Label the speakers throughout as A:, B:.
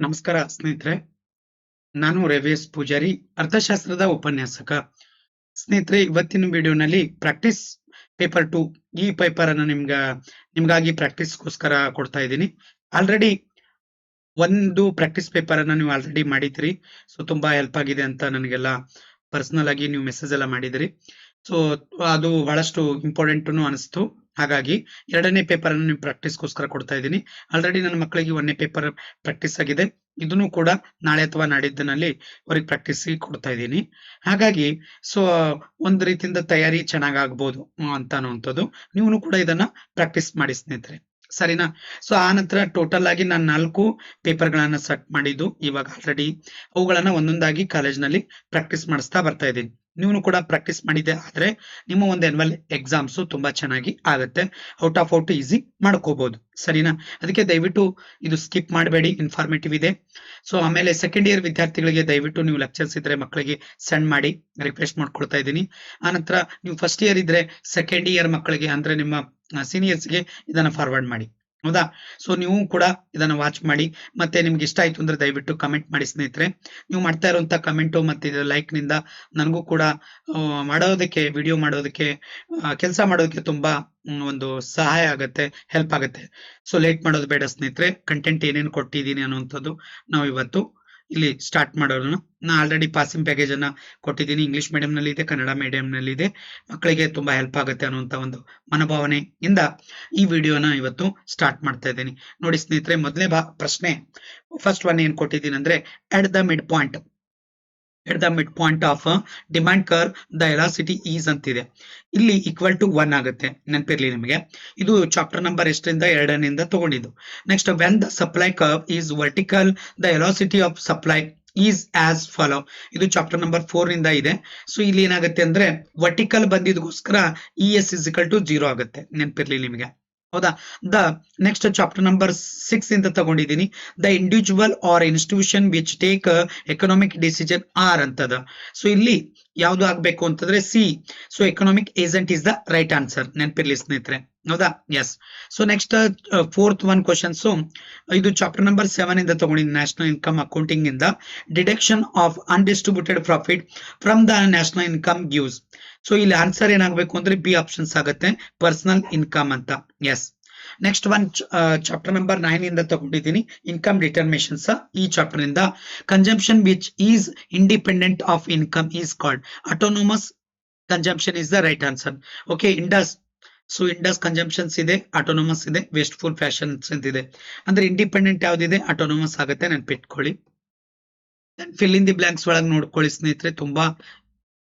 A: ನಮಸ್ಕಾರ ಸ್ನೇಹಿತರೆ. ನಾನು ರವೇಶ್ ಪೂಜಾರಿ, ಅರ್ಥಶಾಸ್ತ್ರದ ಉಪನ್ಯಾಸಕ. ಸ್ನೇಹಿತರೆ, ಇವತ್ತಿನ ವಿಡಿಯೋನಲ್ಲಿ ಪ್ರಾಕ್ಟೀಸ್ ಪೇಪರ್ ಟು ಈ ಪೇಪರ್ ಅನ್ನು ನಿಮ್ಗ, ನಿಮ್ಗಾಗಿ ಪ್ರಾಕ್ಟೀಸ್ಗೋಸ್ಕರ ಕೊಡ್ತಾ ಇದ್ದೀನಿ. ಆಲ್ರೆಡಿ ಒಂದು ಪ್ರಾಕ್ಟೀಸ್ ಪೇಪರ್ ಅನ್ನ ನೀವು ಆಲ್ರೆಡಿ ಮಾಡಿದ್ರಿ ಸೊ, ತುಂಬಾ ಹೆಲ್ಪ್ ಆಗಿದೆ ಅಂತ ನನಗೆಲ್ಲ ಪರ್ಸನಲ್ ಆಗಿ ನೀವು ಮೆಸೇಜ್ ಎಲ್ಲ ಮಾಡಿದ್ರಿ ಸೊ ಅದು ಬಹಳಷ್ಟು ಇಂಪಾರ್ಟೆಂಟ್ ಅನಿಸ್ತು. ಹಾಗಾಗಿ ಎರಡನೇ ಪೇಪರ್ ಅನ್ನು ನೀವು ಪ್ರಾಕ್ಟೀಸ್ಗೋಸ್ಕರ ಕೊಡ್ತಾ ಇದ್ದೀನಿ. ಆಲ್ರೆಡಿ ನನ್ನ ಮಕ್ಕಳಿಗೆ ಒಂದನೇ ಪೇಪರ್ ಪ್ರಾಕ್ಟೀಸ್ ಆಗಿದೆ. ಇದನ್ನು ಕೂಡ ನಾಳೆ ಅಥವಾ ನಾಡಿದ್ದಿನಲ್ಲಿ ಅವ್ರಿಗೆ ಪ್ರಾಕ್ಟೀಸ್ ಕೊಡ್ತಾ ಇದ್ದೀನಿ. ಹಾಗಾಗಿ ಸೊ ಒಂದು ರೀತಿಯಿಂದ ತಯಾರಿ ಚೆನ್ನಾಗ್ ಆಗ್ಬೋದು ಅಂತ ಅನ್ನುವಂಥದ್ದು. ನೀವು ಕೂಡ ಇದನ್ನ ಪ್ರಾಕ್ಟೀಸ್ ಮಾಡಿ ಸ್ನೇಹಿತರೆ. ಸರಿನಾ? ಸೊ ಆ ನಂತರ ಟೋಟಲ್ ಆಗಿ ನಾನು ನಾಲ್ಕು ಪೇಪರ್ ಗಳನ್ನ ಸೆಟ್ ಮಾಡಿದ್ದು. ಇವಾಗ ಆಲ್ರೆಡಿ ಅವುಗಳನ್ನ ಒಂದೊಂದಾಗಿ ಕಾಲೇಜ್ನಲ್ಲಿ ಪ್ರಾಕ್ಟೀಸ್ ಮಾಡಿಸ್ತಾ ಬರ್ತಾ ಇದ್ದೀನಿ. ನೀವು ಕೂಡ ಪ್ರಾಕ್ಟೀಸ್ ಮಾಡಿದೆ ಆದ್ರೆ ನಿಮ್ಮ ಒಂದು ಎನ್ವಲ್ ಎಕ್ಸಾಮ್ಸ್ ತುಂಬಾ ಚೆನ್ನಾಗಿ ಆಗುತ್ತೆ. ಔಟ್ ಆಫ್ ಔಟ್ ಈಸಿ ಮಾಡ್ಕೋಬಹುದು ಸರಿನಾ? ಅದಕ್ಕೆ ದಯವಿಟ್ಟು ಇದು ಸ್ಕಿಪ್ ಮಾಡಬೇಡಿ ಇನ್ಫಾರ್ಮೇಟಿವ್ ಇದೆ. ಸೊ ಆಮೇಲೆ ಸೆಕೆಂಡ್ ಇಯರ್ ವಿದ್ಯಾರ್ಥಿಗಳಿಗೆ ದಯವಿಟ್ಟು ನೀವು ಲೆಕ್ಚರ್ಸ್ ಇದ್ರೆ ಮಕ್ಕಳಿಗೆ ಸೆಂಡ್ ಮಾಡಿ ರಿಕ್ವೆಸ್ಟ್ ಮಾಡ್ಕೊಳ್ತಾ ಇದ್ದೀನಿ. ಆನಂತರ ನೀವು ಫಸ್ಟ್ ಇಯರ್ ಇದ್ರೆ ಸೆಕೆಂಡ್ ಇಯರ್ ಮಕ್ಕಳಿಗೆ ಅಂದ್ರೆ ನಿಮ್ಮ ಸೀನಿಯರ್ಸ್ಗೆ ಇದನ್ನ ಫಾರ್ವರ್ಡ್ ಮಾಡಿ. ಹೌದಾ? ಸೊ ನೀವು ಕೂಡ ಇದನ್ನ ವಾಚ್ ಮಾಡಿ, ಮತ್ತೆ ನಿಮ್ಗೆ ಇಷ್ಟ ಆಯ್ತು ಅಂದ್ರೆ ದಯವಿಟ್ಟು ಕಮೆಂಟ್ ಮಾಡಿ ಸ್ನೇಹಿತರೆ. ನೀವು ಮಾಡ್ತಾ ಇರುವಂತ ಕಮೆಂಟು ಮತ್ತೆ ಲೈಕ್ನಿಂದ ನನಗೂ ಕೂಡ ಮಾಡೋದಕ್ಕೆ ವಿಡಿಯೋ ಮಾಡೋದಕ್ಕೆ ಕೆಲಸ ಮಾಡೋದಕ್ಕೆ ತುಂಬಾ ಒಂದು ಸಹಾಯ ಆಗುತ್ತೆ ಹೆಲ್ಪ್ ಆಗುತ್ತೆ. ಸೊ ಲೇಟ್ ಮಾಡೋದು ಬೇಡ ಸ್ನೇಹಿತರೆ. ಕಂಟೆಂಟ್ ಏನೇನು ಕೊಟ್ಟಿದ್ದೀನಿ ಅನ್ನುವಂಥದ್ದು ನಾವು ಇವತ್ತು ಇಲ್ಲಿ ಸ್ಟಾರ್ಟ್ ಮಾಡೋಣ ನಾ ಆಲ್ರೆಡಿ ಪಾಸಿಂಗ್ ಪ್ಯಾಕೇಜ್ ಅನ್ನ ಕೊಟ್ಟಿದ್ದೀನಿ. ಇಂಗ್ಲಿಷ್ ಮೀಡಿಯಂ ನಲ್ಲಿ ಇದೆ, ಕನ್ನಡ ಮೀಡಿಯಂ ನಲ್ಲಿ ಇದೆ. ಮಕ್ಕಳಿಗೆ ತುಂಬಾ ಹೆಲ್ಪ್ ಆಗುತ್ತೆ ಅನ್ನುವಂತ ಒಂದು ಮನೋಭಾವನೆಯಿಂದ ಈ ವಿಡಿಯೋನ ಇವತ್ತು ಸ್ಟಾರ್ಟ್ ಮಾಡ್ತಾ ಇದ್ದೀನಿ. ನೋಡಿ ಸ್ನೇಹಿತರೆ ಮೊದಲನೇ ಪ್ರಶ್ನೆ. ಫಸ್ಟ್ ಒನ್ ಏನ್ ಕೊಟ್ಟಿದ್ದೀನಿ ಅಂದ್ರೆ at the mid point at the mid point of demand curve the elasticity is ಅಂತಿದೆ. ಇಲ್ಲಿ ಈಕ್ವಲ್ ಟು ಒನ್ ಆಗುತ್ತೆ. ನೆನಪಿರ್ಲಿ ನಿಮಗೆ. ಇದು ಚಾಪ್ಟರ್ ನಂಬರ್ ಎಷ್ಟರಿಂದ ಎರಡನಿಂದ ತಗೊಂಡಿದ್ದು. Next when the supply curve is vertical the elasticity of supply is as follow ಇದು ಚಾಪ್ಟರ್ ನಂಬರ್ ಫೋರ್ ಇಂದ. ಇದೆ ಸೊ ಇಲ್ಲಿ ಏನಾಗುತ್ತೆ ಅಂದ್ರೆ vertical ಬಂದಿದ್ಗೋಸ್ಕರ E S is equal to zero ಆಗುತ್ತೆ. ನೆನಪಿರ್ಲಿ ನಿಮಗೆ. ಹೌದಾ? The next chapter number six ಇಂದ ತಗೊಂಡಿದ್ದೀನಿ the individual or institution which take economic decision are ಅಂತದ. ಸೊ ಇಲ್ಲಿ ಯಾವ್ದು ಆಗ್ಬೇಕು ಅಂತಂದ್ರೆ C so economic agent is the right answer ನೆನಪಿರ್ಲಿ ಸ್ನೇಹಿತರೆ. ಹೌದಾ? Yes so next fourth one questions ಇದು ಚಾಪ್ಟರ್ ನಂಬರ್ ಸೆವೆನ್ ಇಂದ ತಗೊಂಡಿದ್ದೀನಿ ನ್ಯಾಷನಲ್ ಇನ್ಕಮ್ ಅಕೌಂಟಿಂಗ್ ಇಂದ. Deduction of undistributed profit from the national income guys so ಇಲ್ಲಿ ಆನ್ಸರ್ ಏನಾಗಬೇಕು ಅಂದ್ರೆ B options ಆಗುತ್ತೆ. ಪರ್ಸನಲ್ ಇನ್ಕಮ್ ಅಂತ. Yes next one chapter number nine ಇಂದ ತಗೊಂಡಿದ್ದೀನಿ. ಇನ್ಕಮ್ ಡಿಟರ್ಮಿನೇಷನ್ಸ್ ಈ ಚಾಪ್ಟರ್ ಇಂದ consumption which is independent of income is called autonomous consumption is the right answer okay induced so induced consumptions ಇದೆ autonomous ಇದೆ wasteful fashions ಅಂತ ಇದೆ ಅಂದ್ರೆ independent ಯಾವ್ದಿದೆ autonomous ಆಗುತ್ತೆ ನೆನ್ಪಿಟ್ಕೊಳ್ಳಿ ಫಿಲ್ ಇನ್ ದಿ ಬ್ಲಾಂಕ್ಸ್ ಒಳಗೆ ನೋಡ್ಕೊಳ್ಳಿ ಸ್ನೇಹಿತರೆ, ತುಂಬಾ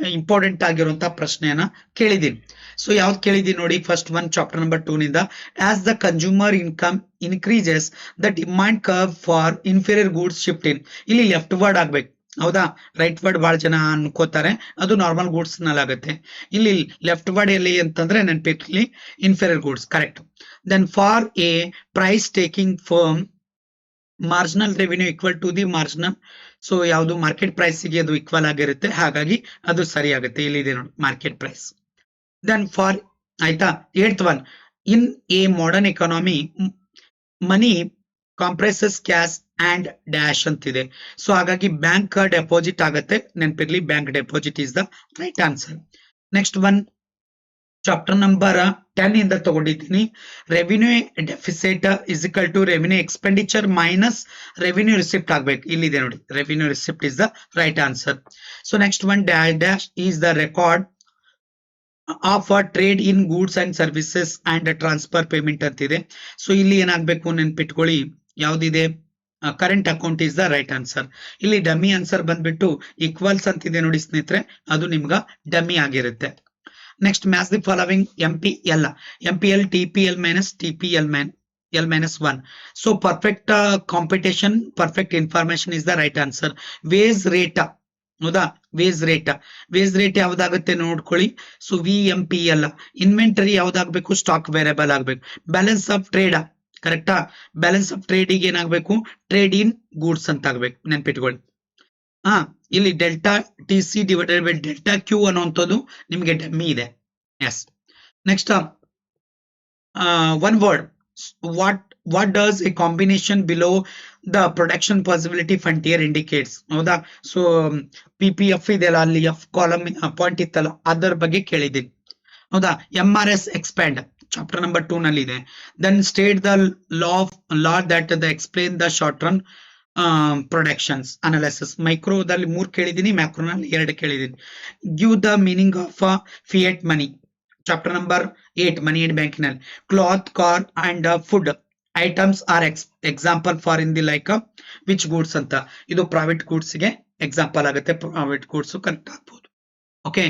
A: ಇಂಪಾರ್ಟೆಂಟ್ ಆಗಿರುವಂತ ಪ್ರಶ್ನೆಯನ್ನ ಕೇಳಿದೀನಿ ಸೊ ಯಾವ್ದು ಕೇಳಿದೀನಿ ನೋಡಿ first one chapter number two ನಿಂದ. As the consumer income increases the demand curve for inferior goods shift in ಇಲ್ಲಿ ಲೆಫ್ಟ್ ವರ್ಡ್ ಆಗ್ಬೇಕು. ಹೌದಾ? ರೈಟ್ ವರ್ಡ್ ಬಹಳ ಜನ ಅನ್ಕೋತಾರೆ. ಅದು ನಾರ್ಮಲ್ ಗೂಡ್ಸ್ನಲ್ಲಿ ಆಗುತ್ತೆ ಇಲ್ಲಿ ಲೆಫ್ಟ್ ವರ್ಡ್ ಎಲ್ಲಿ ಅಂತಂದ್ರೆ ನೆನ್ಪಿರ್ಲಿ inferior goods correct then for a price taking firm marginal revenue equal to the marginal so ಯಾವುದು ಮಾರ್ಕೆಟ್ ಪ್ರೈಸ್ಗೆ ಅದು ಈಕ್ವಲ್ ಆಗಿರುತ್ತೆ. ಹಾಗಾಗಿ ಅದು ಸರಿ ಆಗುತ್ತೆ ಇಲ್ಲಿದೆ ನೋಡಿ ಮಾರ್ಕೆಟ್ ಪ್ರೈಸ್ ದೆನ್ ಫಾರ್ ಆಯ್ತಾ? Eight one in a modern economy money comprises cash and dash ಅಂತಿದೆ. ಸೊ ಹಾಗಾಗಿ ಬ್ಯಾಂಕ್ ಡೆಪಾಸಿಟ್ ಆಗುತ್ತೆ. ನೆನಪಿರ್ಲಿ bank deposit is the right answer next one chapter number ten ಇಂದ ತಗೊಂಡಿದ್ದೀನಿ. Revenue deficit is equal to revenue expenditure minus revenue receipt ಆಗ್ಬೇಕು. ಇಲ್ಲಿದೆ ನೋಡಿ revenue receipt is the right answer so next one dash dash is the record of a trade in goods and services and transfer payment ಅಂತಿದೆ. So ಇಲ್ಲಿ ಏನಾಗಬೇಕು ನೆನ್ಪಿಟ್ಕೊಳ್ಳಿ. ಯಾವ್ದಿದೆ? Current account is the right answer ಇಲ್ಲಿ dummy answer ಬಂದ್ಬಿಟ್ಟು equals ಅಂತಿದೆ ನೋಡಿ ಸ್ನೇಹಿತರೆ, ಅದು ನಿಮ್ಗ ಡಮ್ಮಿ ಆಗಿರುತ್ತೆ. Next match the following M P L M P L T P L minus T P L main L minus one so perfect competition perfect information is the right answer wage rate ಹೌದಾ? Wage rate wage rate ಯಾವ್ದಾಗುತ್ತೆ ನೋಡ್ಕೊಳ್ಳಿ. So V M P L inventory ಯಾವ್ದಾಗಬೇಕು? Stock variable ಆಗ್ಬೇಕು. Balance of trade ಕರೆಕ್ಟಾ balance of ಟ್ರೇಡಿಗೆ ಏನಾಗಬೇಕು? Trade in goods ಅಂತ ಆಗ್ಬೇಕು. ನೆನ್ಪಿಟ್ಕೊಳ್ಳಿ. ಹಾ ಇಲ್ಲಿ delta T C divided by delta Q ಅನ್ನುವಂಥದ್ದು ನಿಮಗೆ ಡಮ್ಮಿ ಇದೆ. Yes next one word what what does a combination below the production possibility frontier indicates ಹೌದಾ? ಸೊ ಪಿ ಪಿ ಎಫ್ ಇದೆಯಲ್ಲ, ಅಲ್ಲಿ ಎಫ್ ಕಾಲಮ್ ಪಾಯಿಂಟ್ ಇತ್ತಲ್ಲ, ಅದರ ಬಗ್ಗೆ ಕೇಳಿದ್ದೀನಿ. ಹೌದಾ? M R S expand chapter number two ನಲ್ಲಿ ಇದೆ. Then state the law law that the explain the short run productions analysis ಮೈಕ್ರೋದಲ್ಲಿ ಮೂರ್ ಕೇಳಿದೀನಿ ಮ್ಯಾಕ್ರೋನಲ್ಲಿ ಎರಡು ಕೇಳಿದೀನಿ give the meaning of fiat money chapter number eight money and ಬ್ಯಾಂಕಿನಲ್ಲಿ cloth car and food items are ex example for in the like which goods ಅಂತ. ಇದು private ಗೂಡ್ಸ್ಗೆ example ಆಗುತ್ತೆ. ಪ್ರೈವೇಟ್ ಗೂಡ್ಸ್ ಕರೆಕ್ಟ್ ಆಗ್ಬೋದು. Okay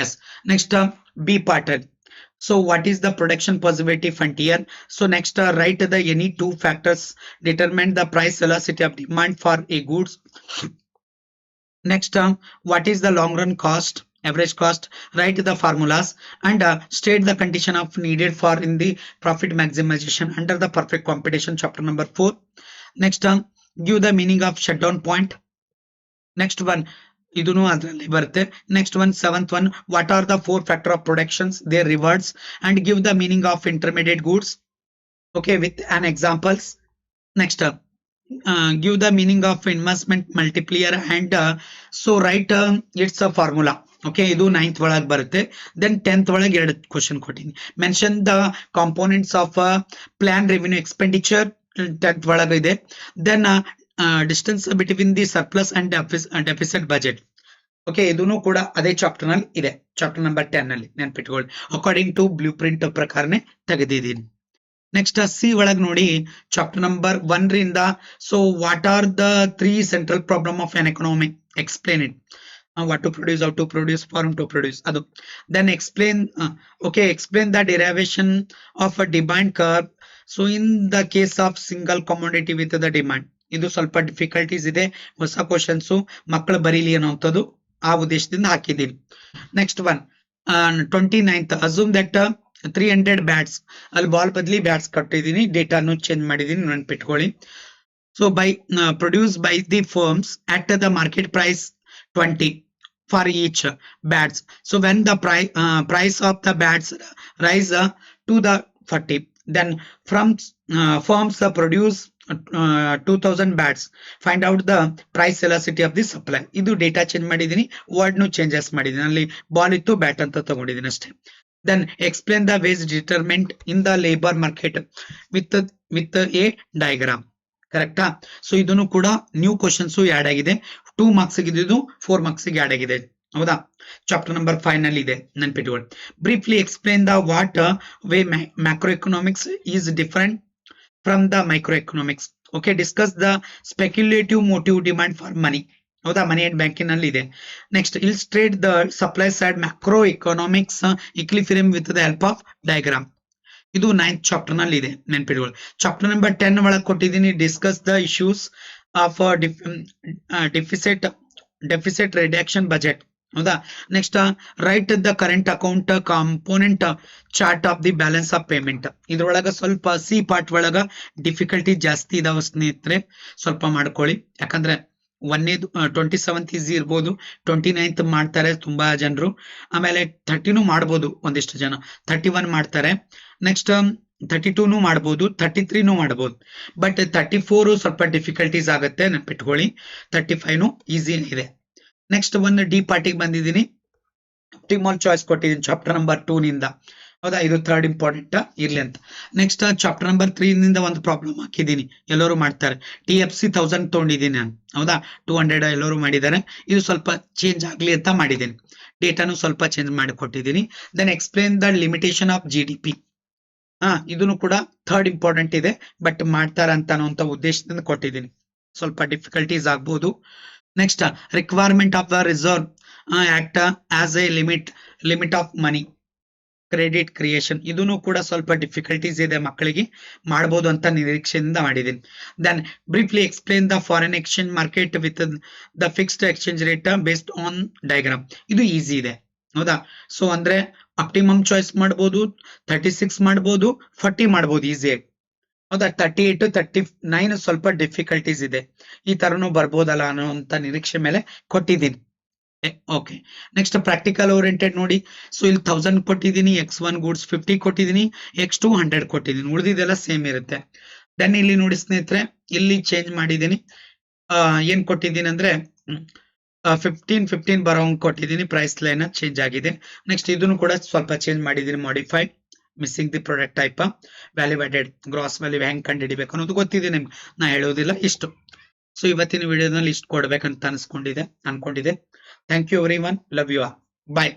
A: yes next B part So what is the production possibility frontier? So next uh, write the any two factors determine the price velocity of demand for a goods. next term, what is the long run cost? average cost write the formulas and uh, state the condition of needed for in the profit maximization under the perfect competition chapter number 4 next term give the meaning of shutdown point next one ಇದನ್ನು ಅದರಲ್ಲಿ ಬರುತ್ತೆ. Next one seventh one what are the four factor of productions their rewards and give the meaning of intermediate goods okay with an examples next give the meaning of investment multiplier and so right it's a formula okay ಇದು ninth ಒಳಗೆ ಬರುತ್ತೆ. Then tenth ಒಳಗೆ ಎರಡು question ಕೊಟ್ಟಿನಿ. Mention the components of plan revenue expenditure tenth ಒಳಗೆ ಇದೆ. Then distance between the surplus and deficit budget okay ಇದೂ ಕೂಡ ಅದೇ ಚಾಪ್ಟರ್ನಲ್ಲಿ ಇದೆ. ಚಾಪ್ಟರ್ ನಂಬರ್ ಟೆನ್ನಲ್ಲಿ ನೆನ್ಪಿಟ್ಕೊಳ್ಳಿ. ಅಕಾರ್ಡಿಂಗ್ ಟು ಬ್ಲೂ ಪ್ರಿಂಟ್ ಪ್ರಕಾರನೇ ತೆಗೆದಿದ್ದೀನಿ. ನೆಕ್ಸ್ಟ್ ಸಿ ಒಳಗ್ ನೋಡಿ. ಚಾಪ್ಟರ್ ನಂಬರ್ ಒನ್ ರಿಂದ so what are the three central problem of an economy explain it what to produce how to produce for whom to produce ಅದು. Then explain okay explain the derivation of a demand curve so in the case of single commodity with the demand ಇದು ಸ್ವಲ್ಪ difficulties ಇದೆ. ಹೊಸ questions ಮಕ್ಕಳು ಬರೀಲಿ ಅನ್ನೋಂಥದ್ದು ಆ ಉದ್ದೇಶದಿಂದ ಹಾಕಿದ್ದೀನಿ. Next one twenty ninth assume that three hundred bats ಅಲ್ಲಿ ಬಾಲ್ ಬದಲಿ ಬ್ಯಾಟ್ಸ್ ಕಟ್ಟಿದ್ದೀನಿ. ಡೇಟಾನು ಚೇಂಜ್ ಮಾಡಿದ್ದೀನಿ, ನೆನ್ಪಿಟ್ಕೊಳ್ಳಿ. So by produce by the firms at the market price twenty for each bats so when the pri price of the bats rise to the forty then from uh, firms uh, produce uh, 2000 bats. Find out the price elasticity of the supply. ಇದು data change ಮಾಡಿದೀನಿ word ನು changes ಮಾಡಿದ್ದೀನಿ. ಅಲ್ಲಿ ball ಇತ್ತು bat ಅಂತ ತಗೊಂಡಿದ್ದೀನಿ ಅಷ್ಟೇ. Then explain the wage determination in the labour market with with a diagram ಕರೆಕ್ಟಾ ಸೊ ಇದನ್ನು ಕೂಡ ನ್ಯೂ ಕ್ವಶನ್ಸ್ ಆ್ಯಡ್ ಆಗಿದೆ. ಟೂ ಮಾರ್ಕ್ಸ್ ಇದ್ದು ಫೋರ್ ಮಾರ್ಕ್ಸ್ ಆ್ಯಡ್ ಆಗಿದೆ. ಹೌದಾ? ಚಾಪ್ಟರ್ ನಂಬರ್ ಫೈವ್ನಲ್ಲಿ ಇದೆ ನೆನ್ಪಿಟ್ಕೊಳ್ಳಿ briefly explain the what way macro economics is different from the micro economics okay discuss the speculative motive demand for money ಹೌದಾ? Money and ಬ್ಯಾಂಕಿಂಗ್ನಲ್ಲಿ ಇದೆ next illustrate the supply side macro economics equilibrium with the help of diagram ಇದು ninth ಚಾಪ್ಟರ್ನಲ್ಲಿ ಇದೆ ನೆನ್ಪಿಟ್ಕೊಳ್ಳಿ chapter number ten ಒಳಗೆ ಕೊಟ್ಟಿದ್ದೀನಿ discuss the issues of deficit deficit reduction budget ಹೌದಾ? Next write the current account component chart of the balance of payment ಇದ್ರೊಳಗ ಸ್ವಲ್ಪ C part ಒಳಗ ಡಿಫಿಕಲ್ಟಿ ಜಾಸ್ತಿ ಇದಾವ ಸ್ನೇಹಿತರೆ. ಸ್ವಲ್ಪ ಮಾಡ್ಕೊಳ್ಳಿ. ಯಾಕಂದ್ರೆ ಒಂದೇದು ಟ್ವೆಂಟಿ ಸೆವೆಂತ್ ಈಸಿ ಇರ್ಬೋದು. ಟ್ವೆಂಟಿ ನೈನ್ತ್ ಮಾಡ್ತಾರೆ ತುಂಬಾ ಜನರು. ಆಮೇಲೆ ಥರ್ಟಿನೂ ಮಾಡ್ಬೋದು ಒಂದಿಷ್ಟು ಜನ. ಥರ್ಟಿ ಒನ್ ಮಾಡ್ತಾರೆ. ನೆಕ್ಸ್ಟ್ ಥರ್ಟಿ ಟೂನು ಮಾಡ್ಬೋದು. ಥರ್ಟಿ ತ್ರೀನು ಮಾಡ್ಬೋದು. ಬಟ್ ತರ್ಟಿ ಫೋರ್ ಸ್ವಲ್ಪ ಡಿಫಿಕಲ್ಟೀಸ್ ಆಗುತ್ತೆ. ನೆನ್ಪಿಟ್ಕೊಳ್ಳಿ. ತರ್ಟಿ ಫೈವ್ನು ಈಸಿ ಇದೆ ನೆಕ್ಸ್ಟ್ ಒಂದು ಡಿ ಪಾರ್ಟಿಗೆ ಬಂದಿದ್ದೀನಿ. ಆಪ್ಟಿಮಲ್ ಚಾಯ್ಸ್ ಕೊಟ್ಟಿದ್ದೀನಿ ಚಾಪ್ಟರ್ ನಂಬರ್ ಟೂ ನಿಂದ. ಹೌದಾ? ಇದು ಥರ್ಡ್ ಇಂಪಾರ್ಟೆಂಟ್ ಇರ್ಲಿ ಅಂತ. ನೆಕ್ಸ್ಟ್ ಚಾಪ್ಟರ್ ನಂಬರ್ ತ್ರೀ ನಿಂದ ಒಂದು ಪ್ರಾಬ್ಲಮ್ ಹಾಕಿದ್ದೀನಿ. ಎಲ್ಲರೂ ಮಾಡ್ತಾರೆ. ಟಿ ಎಫ್ ಸಿ ತೌಸಂಡ್ ತೊಗೊಂಡಿದ್ದೀನಿ ನಾನು. ಹೌದಾ? ಟೂ ಹಂಡ್ರೆಡ್ ಎಲ್ಲರೂ ಮಾಡಿದ್ದಾರೆ. ಇದು ಸ್ವಲ್ಪ ಚೇಂಜ್ ಆಗಲಿ ಅಂತ ಮಾಡಿದ್ದೀನಿ. ಡೇಟಾನು ಸ್ವಲ್ಪ ಚೇಂಜ್ ಮಾಡಿ ಕೊಟ್ಟಿದ್ದೀನಿ then explain the limitation of G D P ಇದನ್ನು ಕೂಡ ಥರ್ಡ್ ಇಂಪಾರ್ಟೆಂಟ್ ಇದೆ. ಬಟ್ ಮಾಡ್ತಾರ ಅಂತ ಉದ್ದೇಶದಿಂದ ಕೊಟ್ಟಿದ್ದೀನಿ. ಸ್ವಲ್ಪ ಡಿಫಿಕಲ್ಟೀಸ್ ಆಗ್ಬೋದು. Next requirement of the reserve act as a limit limit of money credit creation ಇದನ್ನು ಕೂಡ ಸ್ವಲ್ಪ ಡಿಫಿಕಲ್ಟೀಸ್ ಇದೆ ಮಕ್ಕಳಿಗೆ ಮಾಡ್ಬೋದು ಅಂತ ನಿರೀಕ್ಷೆಯಿಂದ ಮಾಡಿದ್ದೀನಿ. Then briefly explain the foreign exchange market with the fixed exchange rate based on diagram ಇದು ಈಸಿ ಇದೆ. ಹೌದಾ? ಸೊ ಅಂದ್ರೆ ಅಪ್ಟಿಮಮ್ ಚಾಯ್ಸ್ ಮಾಡ್ಬೋದು ತರ್ಟಿ ಸಿಕ್ಸ್ ಮಾಡ್ಬೋದು ಫಾರ್ಟಿ ಮಾಡ್ಬೋದು ಈಸಿಯಾಗಿ ಹೌದಾ? ತರ್ಟಿ ಏಟ್ ತರ್ಟಿ ನೈನ್ ಸ್ವಲ್ಪ ಡಿಫಿಕಲ್ಟೀಸ್ ಇದೆ. ಈ ತರನು ಬರ್ಬೋದಲ್ಲ ಅನ್ನೋಂತ ನಿರೀಕ್ಷೆ ಮೇಲೆ ಕೊಟ್ಟಿದ್ದೀನಿ. ಓಕೆ ನೆಕ್ಸ್ಟ್ ಪ್ರಾಕ್ಟಿಕಲ್ ಓರಿಯೆಂಟೆಡ್ ನೋಡಿ. ಸೊ ಇಲ್ಲಿ ತೌಸಂಡ್ ಕೊಟ್ಟಿದ್ದೀನಿ ಎಕ್ಸ್ ಒನ್ ಗೂಡ್ಸ್ ಫಿಫ್ಟಿ ಕೊಟ್ಟಿದ್ದೀನಿ ಎಕ್ಸ್ ಟು ಹಂಡ್ರೆಡ್ ಕೊಟ್ಟಿದ್ದೀನಿ. ಉಳಿದಿದ್ದೆಲ್ಲ ಸೇಮ್ ಇರುತ್ತೆ. ದೆನ್ ಇಲ್ಲಿ ನೋಡಿ ಸ್ನೇಹಿತರೆ, ಇಲ್ಲಿ ಚೇಂಜ್ ಮಾಡಿದ್ದೀನಿ. ಏನ್ ಕೊಟ್ಟಿದ್ದೀನಿ ಅಂದ್ರೆ ಫಿಫ್ಟೀನ್ ಫಿಫ್ಟೀನ್ ಬರೋ ಕೊಟ್ಟಿದ್ದೀನಿ. ಪ್ರೈಸ್ ಲೈನ್ ಚೇಂಜ್ ಆಗಿದೆ. ನೆಕ್ಸ್ಟ್ ಇದನ್ನು ಕೂಡ ಸ್ವಲ್ಪ ಚೇಂಜ್ ಮಾಡಿದ್ದೀನಿ modify missing the product type value added gross value ಹೆಂಗ್ ಕಂಡು ಹಿಡಿಬೇಕು ಅನ್ನೋದು ಗೊತ್ತಿದೆ ನಿಮ್ಗೆ. ನಾ ಹೇಳೋದಿಲ್ಲ ಇಷ್ಟು. ಸೊ ಇವತ್ತಿನ ವಿಡಿಯೋದಲ್ಲಿ ಇಷ್ಟು ಕೊಡ್ಬೇಕಂತ ಅನ್ಸ್ಕೊಂಡಿದೆ, ಅನ್ಕೊಂಡಿದೆ. Thank you everyone love you bye